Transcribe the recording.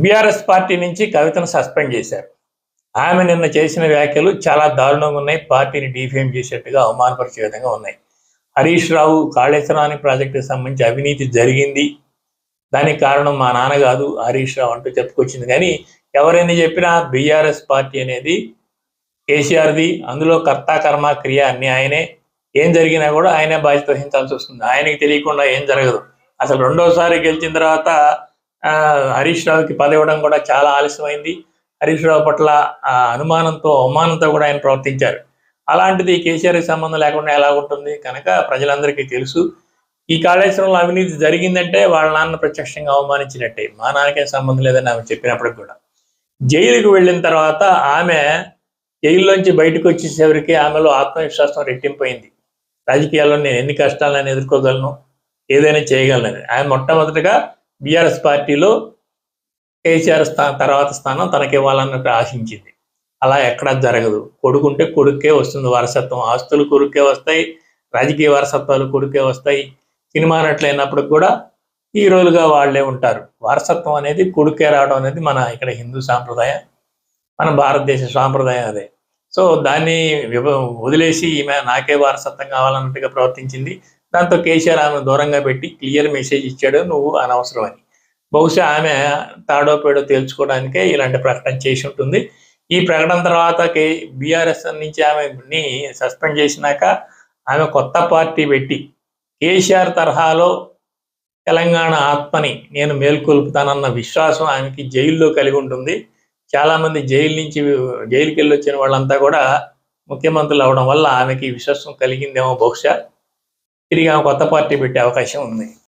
BRS party నుంచి కవితను suspend చేశారు. ఆమె నిన్న చేసిన వ్యాఖ్యలు చాలా దారుణంగా ఉన్నాయి. పార్టీని డిఫేమ్ చేసేట్టుగా అవమానపరిచే విధంగా ఉన్నాయి. హరీష్ రావు కాళేశ్వరాని ప్రాజెక్టుకి సంబంధించి అవినీతి జరిగింది. దానికి కారణం మా నాన్న కాదు హరీష్ రావు అంటూ చెప్పుకొచ్చింది. కానీ ఎవరైనా చెప్పినా బీఆర్ఎస్ పార్టీ అనేది కేసీఆర్ది. అందులో కర్త కర్మ క్రియ అన్ని ఆయనే. ఏం జరిగినా కూడా ఆయనే బాధ్యత వహించాల్సి వస్తుంది. ఆయనకి తెలియకుండా ఏం జరగదు. అసలు రెండోసారి గెలిచిన తర్వాత హరీష్ రావుకి పదవి ఇవ్వడం కూడా చాలా ఆలస్యమైంది. హరీష్ రావు పట్ల ఆ, అనుమానంతో అవమానంతో కూడా ఆయన ప్రవర్తించారు. అలాంటిది కేసీఆర్కి సంబంధం లేకుండా ఎలా ఉంటుంది కనుక ప్రజలందరికీ తెలుసు. ఈ కాళేశ్వరంలో అవినీతి జరిగిందంటే వాళ్ళ నాన్న ప్రత్యక్షంగా అవమానించినట్టే. మా నాన్నకే సంబంధం లేదని ఆమె చెప్పినప్పటికి కూడా. జైలుకు వెళ్ళిన తర్వాత ఆమె జైల్లోంచి బయటకు వచ్చేసేవరికి ఆమెలో ఆత్మవిశ్వాసం రెట్టింపోయింది రాజకీయాల్లో నేను ఎన్ని కష్టాలను ఎదుర్కోగలను ఏదైనా చేయగలను ఆమె మొట్టమొదటిగా బీఆర్ఎస్ పార్టీలో కేసీఆర్ స్థా తర్వాత స్థానం తనకి ఇవ్వాలన్నట్టు ఆశించింది. అలా ఎక్కడా జరగదు. కొడుకుంటే కొడుకే వస్తుంది వారసత్వం. ఆస్తులు కొడుకే వస్తాయి. రాజకీయ వారసత్వాలు కొడుకే వస్తాయి. సినిమా నటులైనప్పుడు కూడా హీరోలుగా వాళ్ళే ఉంటారు. వారసత్వం అనేది కొడుకే రావడం అనేది మన ఇక్కడ హిందూ సాంప్రదాయం. మన భారతదేశ సాంప్రదాయం అదే. సో దాన్ని విభ వదిలేసి ఈమె నాకే వారసత్వం కావాలన్నట్టుగా ప్రవర్తించింది. దాంతో కేసీఆర్ ఆమె దూరంగా పెట్టి క్లియర్ మెసేజ్ ఇచ్చాడు. నువ్వు అనవసరం అని బహుశా ఆమె తాడో పేడో తేల్చుకోవడానికే ఇలాంటి ప్రకటన చేసి ఉంటుంది. ఈ ప్రకటన తర్వాత బీఆర్ఎస్ నుంచి ఆమెని సస్పెండ్ చేసినాక ఆమె కొత్త పార్టీ పెట్టి కేసీఆర్ తరహాలో తెలంగాణ ఆత్మని నేను మేల్కొల్పుతానన్న విశ్వాసం ఆమెకి జైల్లో కలిగి ఉంటుంది. చాలామంది జైలు నుంచి జైలుకి వెళ్ళి వచ్చిన వాళ్ళంతా కూడా ముఖ్యమంత్రులు అవడం వల్ల ఆమెకి విశ్వాసం కలిగిందేమో బహుశా. తిరిగి ఆమె కొత్త పార్టీ పెట్టే అవకాశం ఉంది.